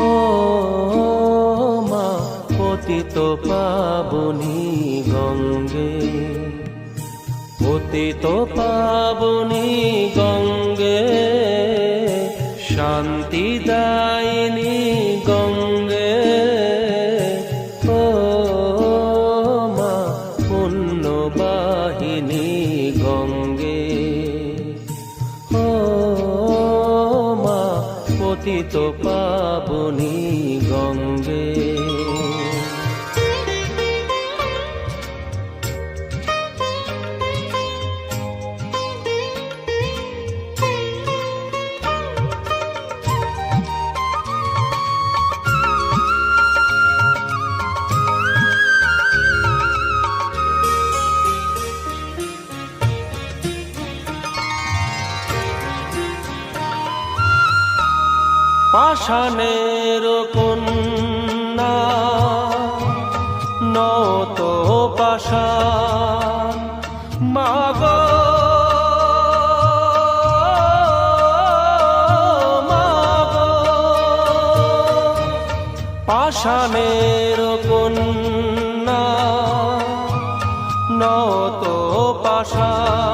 ও মা পতিত পাবনি গঙ্গে। পতিত পাবনি গঙ্গে শান্তি পতিত পাবনি গঙ্গে পাষাণের কন্যা নত পাষাণ। মাগ। পাষাণের কন্যা নত পাষাণ।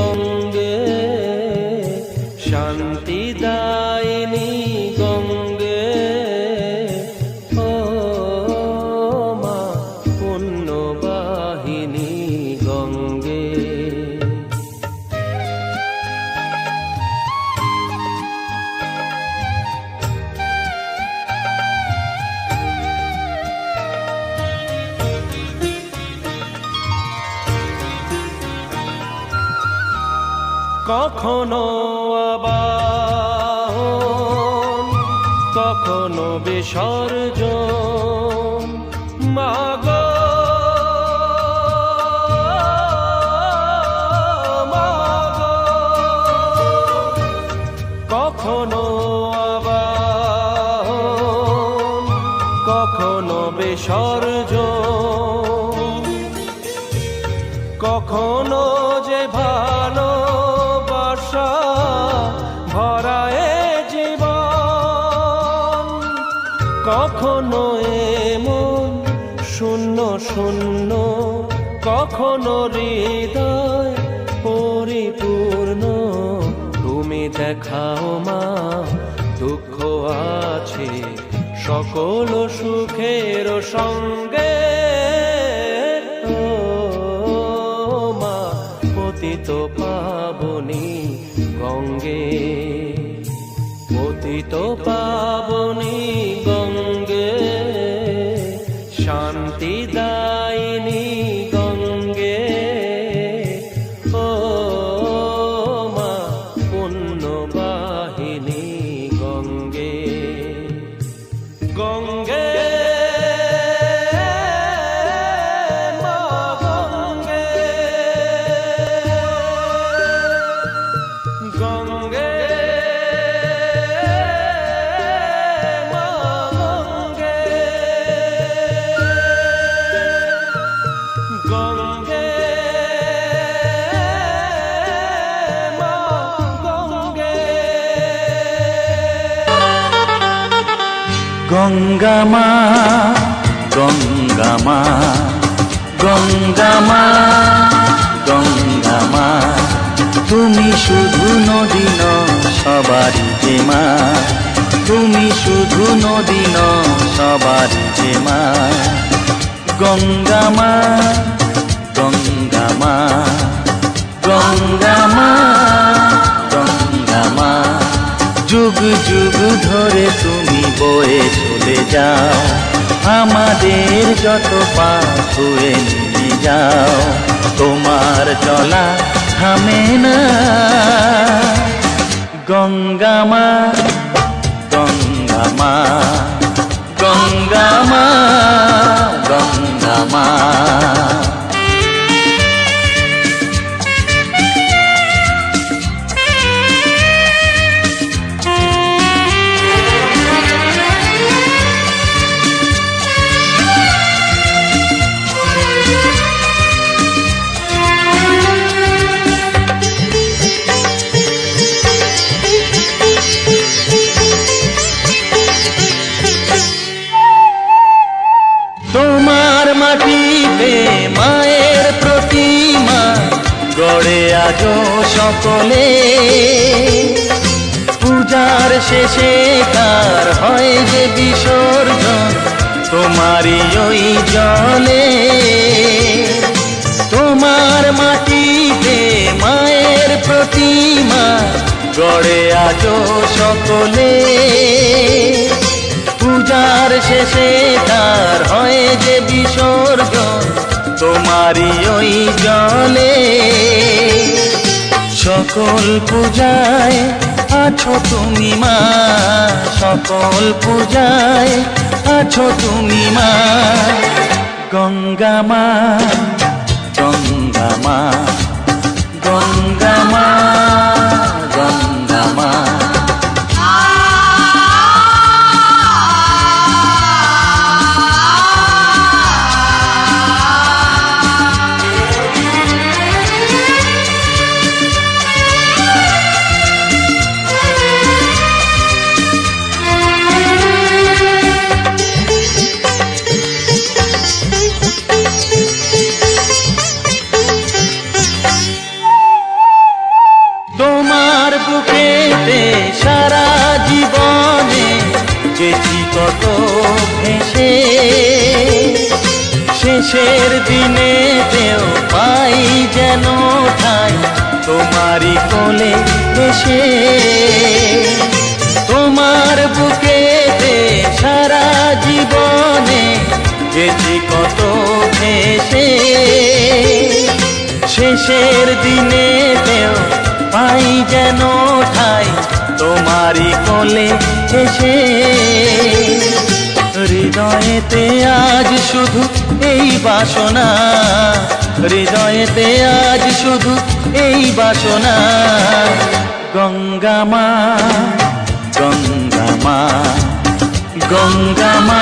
কখনো আবার কখনো বিসর্জন। মাগ কখনো কখনো কখনো শূন্য শূন্য, কখনো হৃদয় পরিপূর্ণ। তুমি দেখাও মা, দুঃখ আছে সকল সুখের সঙ্গে। মা, পতিত পাবনি গঙ্গে। পতিত পাবনি গঙ্গে গঙ্গামা গঙ্গামা গঙ্গামা গঙ্গামা। তুমি শুধু নদী ন সবারই যে মা তুমি শুধু নদী ন সবারই যে মা গঙ্গামা গঙ্গামা গঙ্গামা গঙ্গামা। যুগ যুগ ধরে তুমি বয়ে চলে যাও, আমাদের যত পা ধুয়ে নিয়ে যাও, তোমার চলা থামে না। গঙ্গা গঙ্গামা গঙ্গামা গঙ্গামা গঙ্গামা আজ সকলে পূজার শেষে তার হয় যে বিসর্জন। তোমারই ওই জলে তোমার মাটিতে মায়ের প্রতিমা গড়ে আজ সকলে পূজার শেষে তার হয় যে বিসর্জন। তোমারই ওই জলে সকল পূজায় আছো তুমি মা, সকল পূজায় আছো তুমি মা। গঙ্গা মা যেন ঠাই তোমারই কোলে এসে। তোমার বুকেতে সারা জীবনে গেছি কত ভেসে। শেষের দিনেতেও পাই যেন ঠাই তোমারই কোলে এসে। হৃদয়েতে আজ শুধু এই বাসনা। হৃদয়েতে আজ শুধু এই বাসনা। গঙ্গামা গঙ্গামা গঙ্গামা।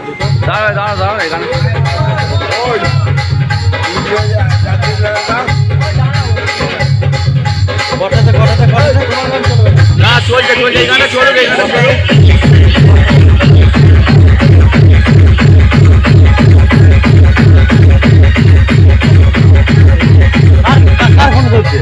একটা দুটো দাঁড়া দাঁড়া দাঁড়া এখানে। কটাতে কটাতে কটাতে? না চলবে চলবে এখানে চলবে এখানে ফোন করছে?